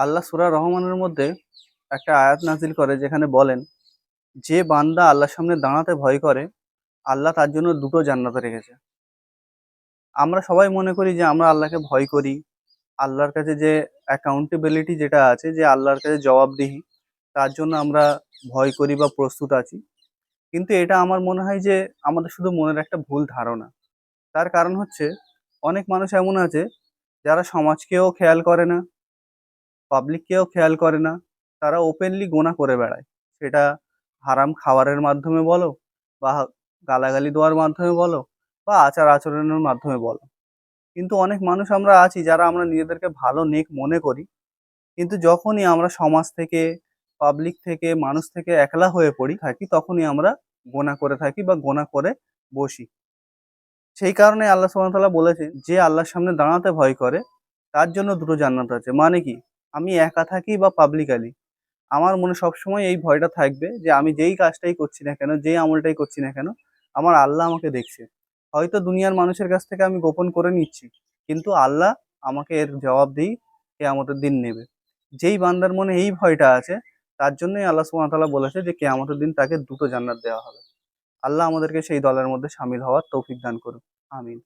আল্লাহ সূরা রহমানের মধ্যে একটা আয়াত নাজিল করে যেখানে বলেন, যে বান্দা আল্লাহর সামনে দাঁড়াতে ভয় করে, আল্লাহ তার জন্য দুটো জান্নাতে রেখেছে। আমরা সবাই মনে করি যে আমরা আল্লাহকে ভয় করি। আল্লাহর কাছে যে অ্যাকাউন্টেবিলিটি যেটা আছে, যে আল্লাহর কাছে জবাবদিহি, তার জন্য আমরা ভয় করি বা প্রস্তুত আছি। কিন্তু এটা আমার মনে হয় যে আমাদের শুধু মনের একটা ভুল ধারণা। তার কারণ হচ্ছে, অনেক মানুষ এমন আছে, যারা সমাজকেও খেয়াল করে না পাবলিককেও খেয়াল করে না। তারা ওপেনলি গোনা করে বেড়ায়। সেটা হারাম খাবারের মাধ্যমে বলো, বা গালাগালি দেওয়ার মাধ্যমে বলো, বা আচার আচরণের মাধ্যমে বলো। কিন্তু অনেক মানুষ আমরা আছি যারা আমরা নিজেদেরকে ভালো নেক মনে করি। কিন্তু যখনই আমরা সমাজ থেকে পাবলিক থেকে, মানুষ থেকে একলা হয়ে পড়ি, থাকি, তখনই আমরা গোনা করে থাকি বা গোনা করে বসি। সেই কারণে আল্লাহ তাআলা বলেছেন, যে আল্লাহর সামনে দাঁড়াতে ভয় করে, তার জন্য দুটো জান্নাত আছে। মানে কি? আমি একা থাকি বা পাবলিকালি আমার মনে সবসময় এই ভয়টা থাকবে যে আমি যেই কাজটাই করছি না কেন, যেই আমলটাই করছি না কেন, আমার আল্লাহ আমাকে দেখছে। হয়তো দুনিয়ার মানুষের কাছ থেকে আমি গোপন করে নিচ্ছি, কিন্তু আল্লাহ আমাকে এর জবাব দিই কেয়ামতের দিন নেবে। যেই বান্দার মনে এই ভয়টা আছে, তার জন্যই আল্লাহ ওয়া বলেছে যে কেয়ামতের দিন তাকে দুটো জান্নাত দেওয়া হবে। আল্লাহ আমাদেরকে সেই দলের মধ্যে সামিল হওয়ার তৌফিক দান করুক। আমিন।